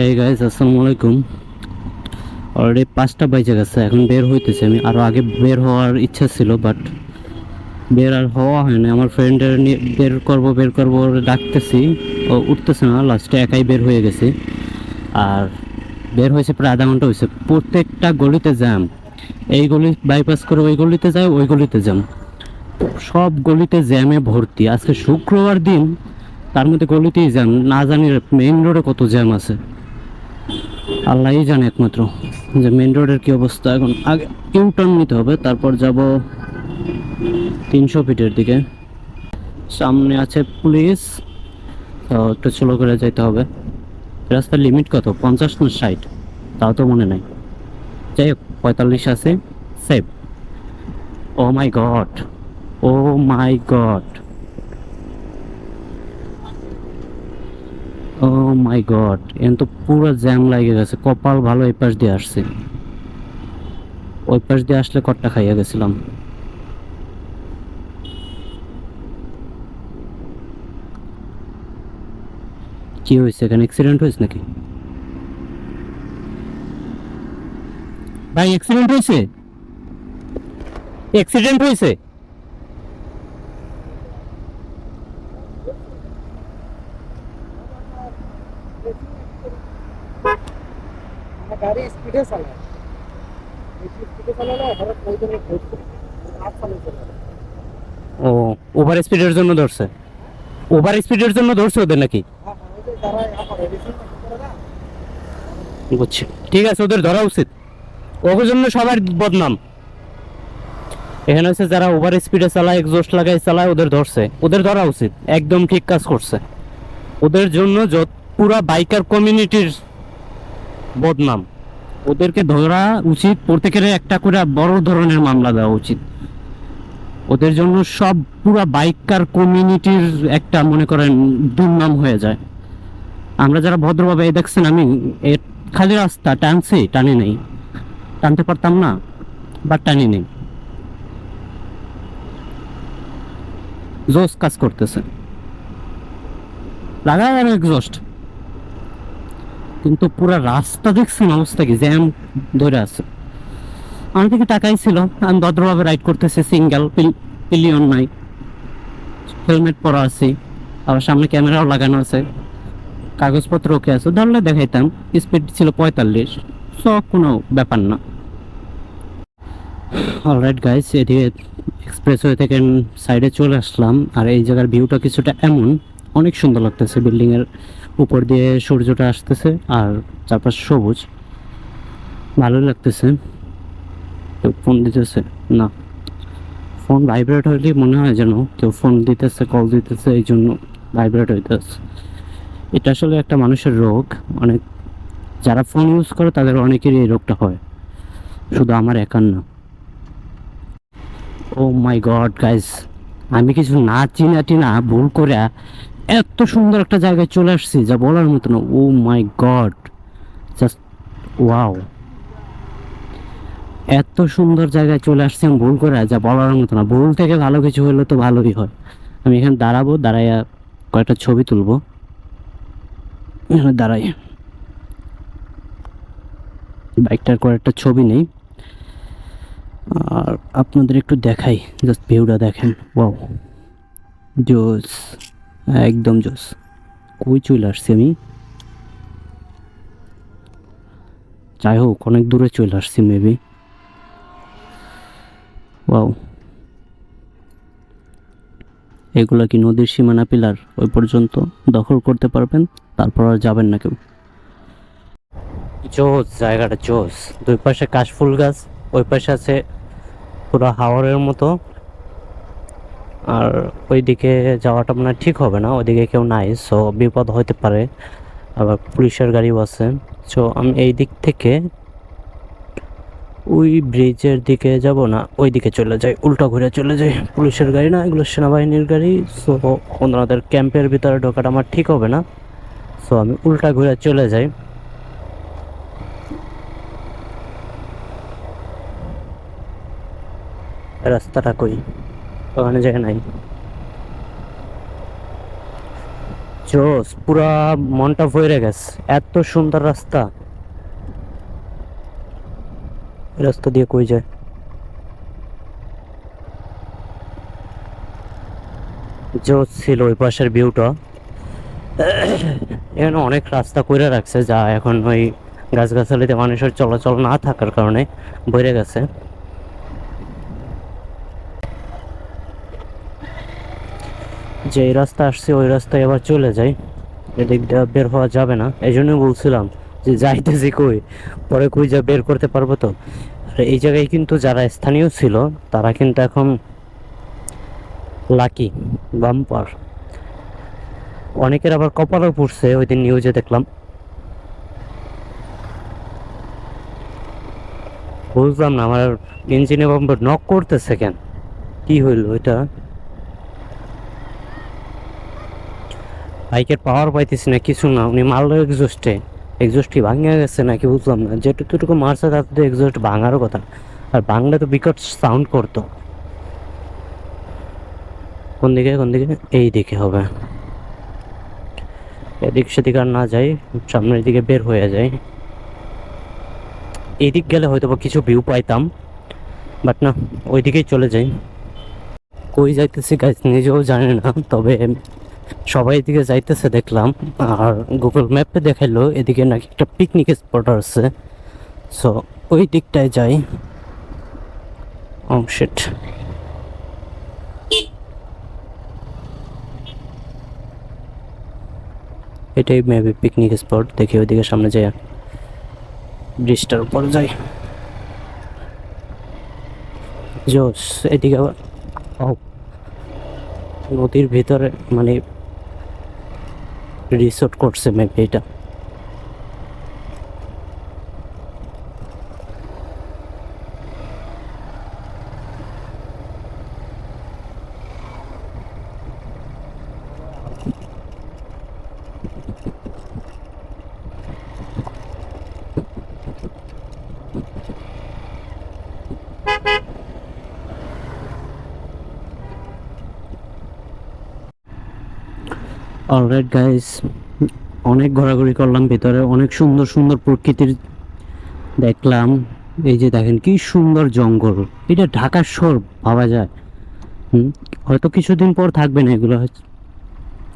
এই গাইস আসসালামু আলাইকুম। অলরেডি পাঁচটা বাইজে গেছে, এখন বের হইতেছে আমি। আরও আগে বের হওয়ার ইচ্ছা ছিল বাট বের আর হওয়া হয় না আমার ফ্রেন্ডের নিয়ে বের করব বের করব ডাকতেছি। ও উঠতেছে না লাস্টে একাই বের হয়ে গেছে। আর বের হয়েছে প্রায় আধা ঘণ্টা হয়েছে। প্রত্যেকটা গলিতে জ্যাম এই গলি বাইপাস করে ওই গলিতে যায় ওই গলিতে জ্যাম সব গলিতে জ্যামে ভর্তি। আজকে শুক্রবার দিন, তার মধ্যে গলিতেই জ্যাম না জানি মেইন রোডে কত জ্যাম আছে। আল্লাহই জানে একমাত্র যে মেন রোডের কি অবস্থা। এখন আগে ইউ টার্ন নিতে হবে, তারপর যাব তিনশো ফিটের দিকে। সামনে আছে পুলিশ, তো একটু স্লো করে যেতে হবে। রাস্তার লিমিট কত? পঞ্চাশ না ষাট? তাও তো মনে নাই। যাই হোক, পঁয়তাল্লিশ আছে save oh my god oh my god oh my god এখন তো পুরো জ্যাম লাগে গেছে, কপাল ভালো এই পাশ দিয়ে আসছে। ওই পাশ দিয়ে আসলে কটটা খাইয়া গেছিলাম। কি হয়েছে এখানে? অ্যাক্সিডেন্ট হয়েছে নাকি? ভাই অ্যাক্সিডেন্ট হয়েছে? অ্যাক্সিডেন্ট হয়েছে? ও ওভার স্পিডের জন্য ধরছে? ওভার স্পিডের জন্য ধরছে ওদের নাকি? হ্যাঁ হ্যাঁ বুঝছি। ঠিক আছে ওদের ধরা উচিত। ওদের জন্য সবার বদনাম। এখানে হচ্ছে যারা ওভার স্পিডে চালায় এক্সস্ট লাগাই চালায় ওদের ধরছে। ওদের ধরা উচিত। একদম ঠিক কাজ করছে। ওদের জন্য যত পুরা বাইকার কমিউনিটির বদনাম। ওদেরকে ধরা উচিত, প্রত্যেকের একটা করে বড় ধরনের মামলা দেওয়া উচিত। ওদের জন্য সব পুরা বাইকার কমিউনিটির একটা মনে করেন দুর্নাম হয়ে যায়। আমরা যারা ভদ্রভাবে দেখছেন, আমি খালি রাস্তা টানছি, টানি নেই। টানতে পারতাম না, বা টানি নেই। জোস কাজ করতেছে। লাগায় আর এক্সস্ট কিন্তু পুরো রাস্তা দেখছেন অবস্থা কি? জ্যাম ধরে আছে। আমার দিকে টাকাই ছিল, আমি ভদ্রভাবে রাইড করতেছি সিঙ্গেল পিলিয়ন নাই। হেলমেট পরা আছি, আবার সামনে ক্যামেরাও লাগানো আছে, কাগজপত্র ওকে আছে, ধরলে দেখাইতাম স্পিড ছিল পঁয়তাল্লিশ সব কোনো ব্যাপার না। অলরাইট গাইস এদিকে এক্সপ্রেসওয়ে থেকে সাইডে চলে আসলাম, আর এই জায়গার ভিউটা কিছুটা এমন, অনেক সুন্দর লাগতেছে বিল্ডিং এর উপর দিয়ে সূর্যটা আসতেছে আর চারপাশ সবুজ। ভালো লাগতেছে। কেউ ফোন দিতেছে? না। ফোন ভাইব্রেট হইলে মনে হয় যেন কেউ ফোন দিতেছে কল দিতেছে, এই জন্য ভাইব্রেট হইতেছে এটা আসলে একটা মানুষের রোগ। অনেক যারা ফোন ইউজ করে তাদের অনেকেরই এই রোগটা হয়। শুধু আমার একার না। ও মাই গড গাইস আমি কিছু না চিনা টিনা ভুল করে এত সুন্দর একটা জায়গায় চলে আসছি, যা বলার মতো না। Oh my god just wow এত সুন্দর জায়গায় চলে আসছি, আমি ভুল করে, যা বলার মতো না। ভুল থেকে ভালো কিছু হলে তো ভালোই হয়। আমি এখানে দাঁড়াবো, দাঁড়াইয়া কয়েকটা ছবি তুলবো। এখানে দাঁড়াই। বাইকটার কয়েকটা ছবি নেই। আর আপনাদের একটু দেখাই জাস্ট ভিউটা দেখেন। ওয়াও জোস একদম জোস। কই চলে আসছি আমি? যাই হোক অনেক দূরে চলে আসছি মেবি ওয়াও এগুলো কি নদীর সীমানা পিলার? ওই পর্যন্ত দখল করতে পারবেন, তারপর আর যাবেন না কেউ। জোস, জায়গাটা জোস। দুই পাশে কাশফুল গাছ, ওই পাশে আছে পুরো হাওরের মতো। আর ওইদিকে যাওয়াটা মানে ঠিক হবে না, ওইদিকে কেউ নাই সো বিপদ হতে পারে। আবার পুলিশের গাড়িও আছে। সো আমি এই দিক থেকে ওই ব্রিজের দিকে যাব না ওই দিকে চলে যাই, উল্টা ঘুরে চলে যাই। পুলিশের গাড়ি না, এগুলো সেনাবাহিনীর গাড়ি সো ওনাদের ক্যাম্পের ভিতরে ঢোকাটা আমার ঠিক হবে না। সো আমি উল্টা ঘুরে চলে যাই। রাস্তাটা কই? ওখানে জায়গা নাই। জোস, পুরা মনটা ভরে গেছে। এত সুন্দর রাস্তা। রাস্তা দিয়ে কই যায়? জোস ছিল ওই পাশের ভিউটা এখানে অনেক রাস্তা করে রাখছে, যা এখন ওই গাছগাছালিতে মানুষের চলাচল না থাকার কারণে ভরে গেছে। যে রাস্তা আসছে, ওই রাস্তায় আবার চলে যাই। এদিক বের হওয়া যাবে না। এই জন্যই বলছিলাম যে যাইতেছি কই? পরে কই যা বের করতে পারব তো। আর এই জায়গায় কিন্তু যারা স্থানীয় ছিল, তারা কিন্তু এখন লাকি, বাম্পার। অনেকের আবার কপালও পড়ছে, ওই দিন নিউজে দেখলাম। বুঝলাম না, আমার ইঞ্জিনে বাম্পার নক করতেছে কেন? কি হইল ওইটা? বাইকের পাওয়ার পাইতেছি না, কিছু না। উনি মারলো এক্সস্টে এক্সস্টটি ভাঙে গেছে নাকি বুঝলাম না। যেটুকু মারছে তাতে তো এক্সস্ট ভাঙারও কথা। আর বাংলা তো বিকট সাউন্ড করতো। কোন দিকে কোন দিকে? এই দিকে হবে। এদিক সেদিক আর না যাই, সামনের দিকে বের হয়ে যায় এইদিক গেলে হয়তো বা কিছু ভিউ পাইতাম বাট না, ওইদিকেই চলে যাই। কই যাইতেছি গাছ নিজেও জানি না, তবে সবাই এদিকে যাইতেছে দেখলাম, আর গুগল ম্যাপে দেখাইলো এদিকে নাকি একটা পিকনিক স্পট আছে। সো ওই দিকটায় যাই। ও শিট এটাই মেবি পিকনিক স্পট দেখি ওইদিকে সামনে যাই, ব্রিজটার উপর যাই। জোস এদিকে আবার নদীর ভিতরে মানে রিসোর্ট করছে মেবি এটা। অলরাইট গাইস অনেক ঘোরাঘুরি করলাম ভিতরে, অনেক সুন্দর সুন্দর প্রকৃতির দেখলাম। এই যে দেখেন, কি সুন্দর জঙ্গল। এটা ঢাকার শহর, ভাবা যায়। হয়তো কিছুদিন পর থাকবে না এগুলো।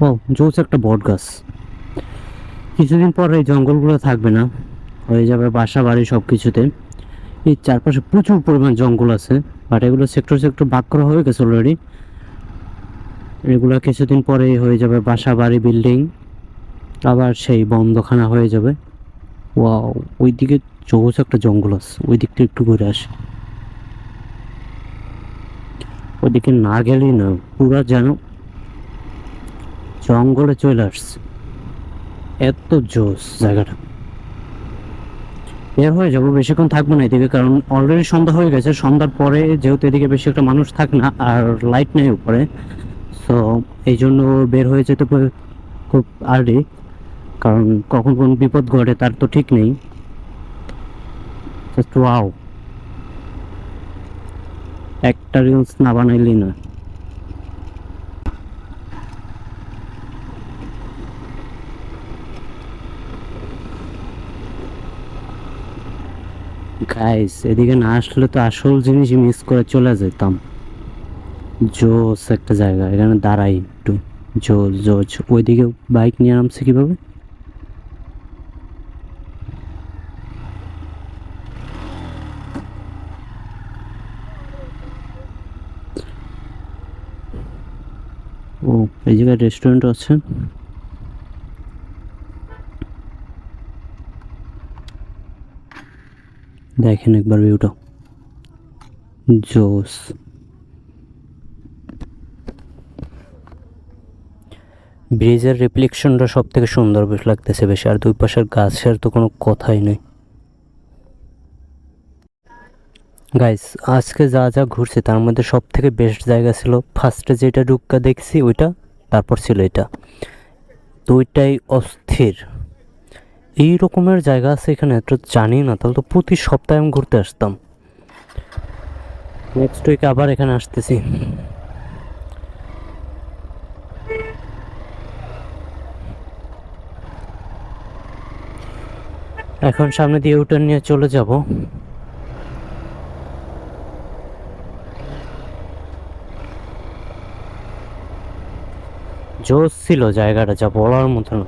ও, জোস একটা বট গাছ। কিছুদিন পর এই জঙ্গলগুলো থাকবে না। হয়ে যাবে বাসা, বাড়ি সব কিছুতে এই চারপাশে প্রচুর পরিমাণ জঙ্গল আছে বাট এগুলো সেক্টর সেক্টর করা হয়ে গেছে অলরেডি এগুলো কিছুদিন পরেই হয়ে যাবে বাসা বাড়ি বিল্ডিং। আবার সেই বন্ধখানা হয়ে যাবে। ওয়াও, ওইদিকে চৌস একটা জঙ্গল আছে। ওই দিকটা একটু ঘুরে আসে। ওইদিকে না গেলেই না পুরা যেন জঙ্গলে চলে আসছে। এত জোস জায়গাটা। বের হয়ে যাব, বেশিক্ষণ থাকব না এদিকে, কারণ অলরেডি সন্ধ্যা হয়ে গেছে। সন্ধ্যার পরে যেহেতু এদিকে বেশি একটা মানুষ থাক না, আর লাইট নেই উপরে সো এই জন্য বের হয়ে যেতে খুব আর্লি কারণ কখন কোন বিপদ ঘটে তার তো ঠিক নেই। ওয়াও একটা রিলস না বানাইলি না গাইস এদিকে না আসলে তো আসল জিনিস মিস করে চলে যেতাম। জোস একটা জায়গা, এখানে দাঁড়াই একটু। জোস জোস। ওইদিকে বাইক নিয়ে নামছে কীভাবে? ও, এই জায়গায় রেস্টুরেন্ট আছে। দেখেন একবার ভিউটা জোস। ব্রিজের রিফ্লেকশনটা সব থেকে সুন্দর বেশ লাগতেছে বেশি, আর দুই পাশের গাছের তো কোনো কথাই নেই। গাইস আজকে যা যা ঘুরছে তার মধ্যে সব থেকে বেস্ট জায়গা ছিল ফার্স্টে যেটা ঢুক্কা দেখছি ওইটা, তারপর ছিল এটা। দুইটাই অস্থির। এই রকমের জায়গা আছে এখানে, তো জানি না, তাহলে তো প্রতি সপ্তাহে আমি ঘুরতে আসতাম। নেক্সট উইকে আবার এখানে আসতেছি। এখন সামনে দিয়ে ইউটার্ন নিয়ে চলে যাব। জোস ছিল জায়গাটা যা বলার মতো না।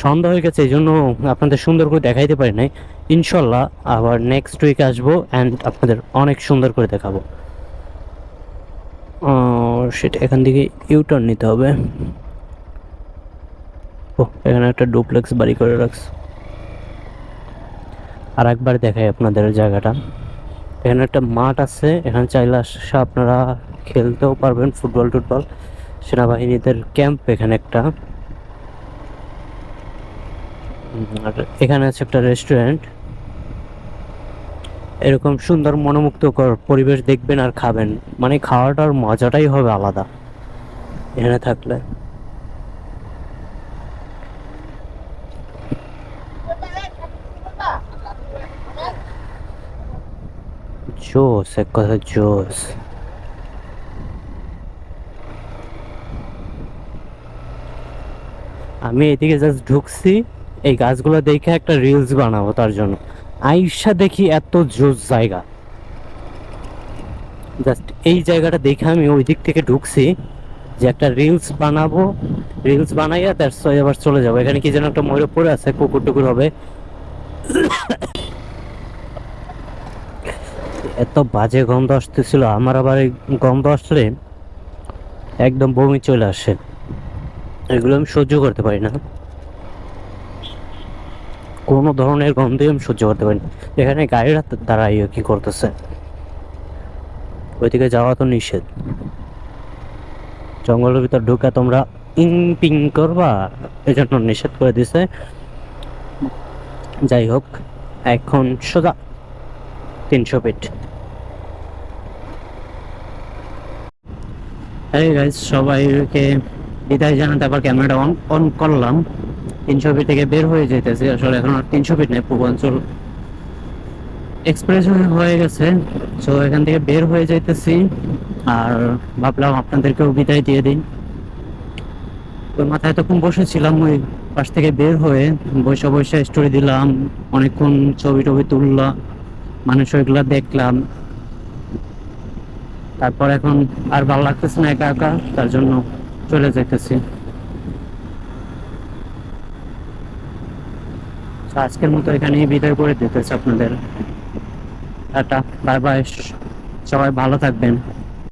সন্ধ্যা হয়ে গেছে এই জন্য আপনাদের সুন্দর করে দেখাইতে পারি নাই। ইনশাল্লাহ আবার নেক্সট উইক আসব অ্যান্ড আপনাদের অনেক সুন্দর করে দেখাবো। সেটা এখান থেকে ইউটার্ন নিতে হবে। ও এখানে একটা ডুপ্লেক্স বাড়ি করে রাখছে। আর একবার দেখাই আপনাদের জায়গাটা। এখানে একটা মাঠ আছে, এখানে চাইলে আসে আপনারা খেলতেও পারবেন ফুটবল, টুটবল। সেনাবাহিনীদের ক্যাম্প এখানে একটা। আর এখানে আছে একটা রেস্টুরেন্ট। এরকম সুন্দর মনোমুগ্ধকর পরিবেশ দেখবেন আর খাবেন। মানে খাওয়াটার মজাটাই হবে আলাদা। এখানে থাকলে। জোস এক কথা জোস আমি এদিকে জাস্ট ঢুকছি, এই গাছগুলো দেখে একটা রিলস বানাবো তার জন্য। আইসা দেখি এত জোস জায়গা। জাস্ট এই জায়গাটা দেখে আমি ওই দিক থেকে ঢুকছি, যে একটা রিলস বানাবো। রিলস বানাইয়া দ্যাটস এবার চলে যাব। এখানে কি যেন একটা ময়ূর পড়ে আছে কুকুর টুকুর হবে। এত বাজে গন্ধ আসতেছিল, আমার আবার এই গন্ধ আসলে একদম বমি চলে আসে। এগুলো আমি সহ্য করতে পারি না। কোনো ধরনের গন্ধই আমি সহ্য করতে পারি না। এখানে গাড়িরা দাঁড়াই কি করতেছে? ওইদিকে যাওয়া তো নিষেধ। জঙ্গলের ভিতর ঢুকে তোমরা ইং পিং করবা এই জন্য নিষেধ করে দিছে। যাই হোক, এখন সোজা তিনশো ফিট। এই গাইজ সবাইকে বিদায় জানাতে আবার ক্যামেরাটা অন অন করলাম। তিনশো ফিট থেকে বের হয়ে যেতেছি আসলে এখন আর তিনশো ফিট নেই পূর্বাঞ্চল এক্সপ্রেস হয়ে গেছে। তো এখান থেকে বের হয়ে যাইতেছি, আর ভাবলাম আপনাদেরকেও বিদায় দিয়ে দিন ওই মাথায় এতক্ষণ বসেছিলাম, ওই পাশ থেকে বের হয়ে বসে বসে স্টোরি দিলাম, অনেকক্ষণ ছবি টবি তুললাম, মানুষ ওইগুলা দেখলাম। তারপর এখন আর ভালো লাগতেছে না একা একা, তার জন্য চলে যেতেছি আজকের মতো এখানেই বিদায় করে দিতেছে আপনাদের। টাটা, বাই বাই, সবাই ভালো থাকবেন।